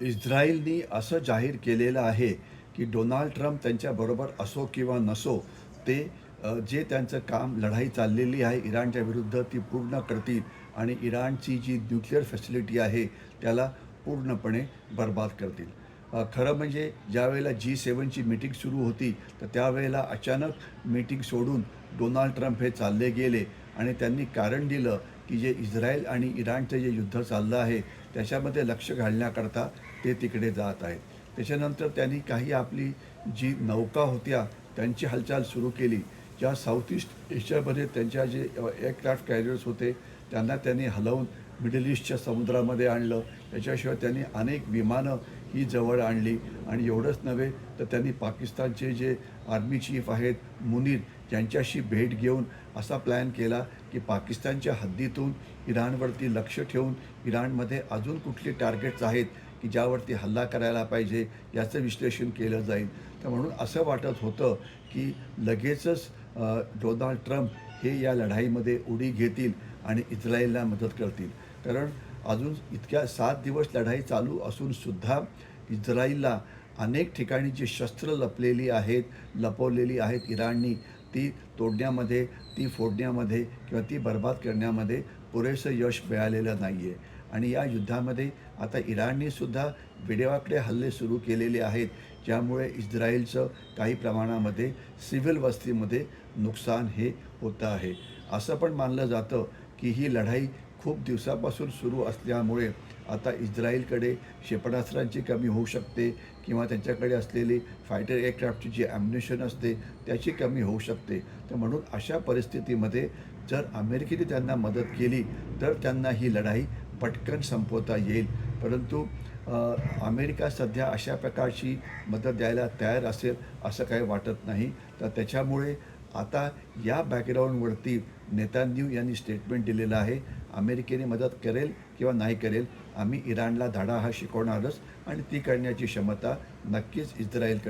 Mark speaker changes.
Speaker 1: इस्रायलनी असं जाहीर केलेलं आहे की डोनाल्ड ट्रम्प त्यांच्याबरोबर असो किंवा नसो ते जे त्यांचं काम लढाई चाललेली आहे इराणच्या विरुद्ध ती पूर्ण करतील आणि इराणची जी न्यूक्लिअर फॅसिलिटी आहे त्याला पूर्णपणे बर्बाद करतील. खरं म्हणजे ज्यावेळेला जी सेवनची मीटिंग सुरू होती तर त्यावेळेला अचानक मीटिंग सोडून डोनाल्ड ट्रम्प हे चालले गेले आणि त्यांनी कारण दिलं की जे इस्रायल आणि इराणचं जे युद्ध चाललं आहे त्याच्यामध्ये लक्ष घालण्याकरता ते तिकडे जात आहेत. त्याच्यानंतर त्यांनी काही आपली जी नौका होत्या त्यांची हालचाल सुरू केली. ज्या साऊथ ईस्ट एशियामध्ये त्यांच्या जे एअरक्राफ्ट कॅरियर्स होते त्यांना त्यांनी हलवून मिडल ईस्टच्या समुद्रामध्ये आणलं. त्याच्याशिवाय त्यांनी अनेक विमानं ही जवळ आणली. आणि एवढंच नव्हे तर त्यांनी पाकिस्तानचे जे आर्मी चीफ आहेत मुनीर यांच्याशी भेट घेऊन असा प्लॅन केला की पाकिस्तानच्या हद्दीतून इराणवरती लक्ष ठेवून इराणमध्ये अजून कुठली टार्गेट्स आहेत की ज्यावरती हल्ला करायला पाहिजे याचं विश्लेषण केलं जाईल. तर म्हणून असं वाटत होतं की लगेचच डोनाल्ड ट्रम्प हे या लढाईमध्ये उडी घेतील आणि इस्रायलला मदत करतील. कारण अजून इतक्या सात दिवस लढाई चालू असून सुद्धा इस्रायलला अनेक ठिकाणी जी शस्त्र लपलेली आहेत लपवलेली आहेत इराणनी ती तोडण्यामध्ये ती फोडण्यामध्ये किंवा ती बर्बाद करण्यामध्ये पुरेसं यश मिळालेलं नाही आहे आणि या युद्धामध्ये आता इराणनीसुद्धा विडेवाकडे हल्ले सुरू केलेले आहेत ज्यामुळे इस्रायलचं काही प्रमाणामध्ये सिव्हिल वस्तीमध्ये नुकसान हे होतं आहे. असं पण मानलं जातं की ही लढाई खूप दिवसापासून सुरू असल्यामुळे आता इस्रायलकडे क्षेपणास्त्रांची कमी होऊ शकते किंवा त्यांच्याकडे असलेली फायटर एअरक्राफ्टची जी ॲम्युनेशन असते त्याची कमी होऊ शकते. तर म्हणून अशा परिस्थितीमध्ये जर अमेरिकेने त्यांना मदत केली तर त्यांना ही लढाई पटकन संपवता येईल. परंतु अमेरिका सध्या अशा प्रकारची मदत द्यायला तयार असेल असं काही वाटत नाही. तर त्याच्यामुळे आता या बॅकग्राऊंडवरती नेतान्यू यांनी स्टेटमेंट दिलेलं आहे. अमेरिकेने मदत करेल किंवा नाही करेल आम्ही इराणला धडा हा शिकवणारच आणि ती करण्याची क्षमता नक्कीच इस्रायलकडे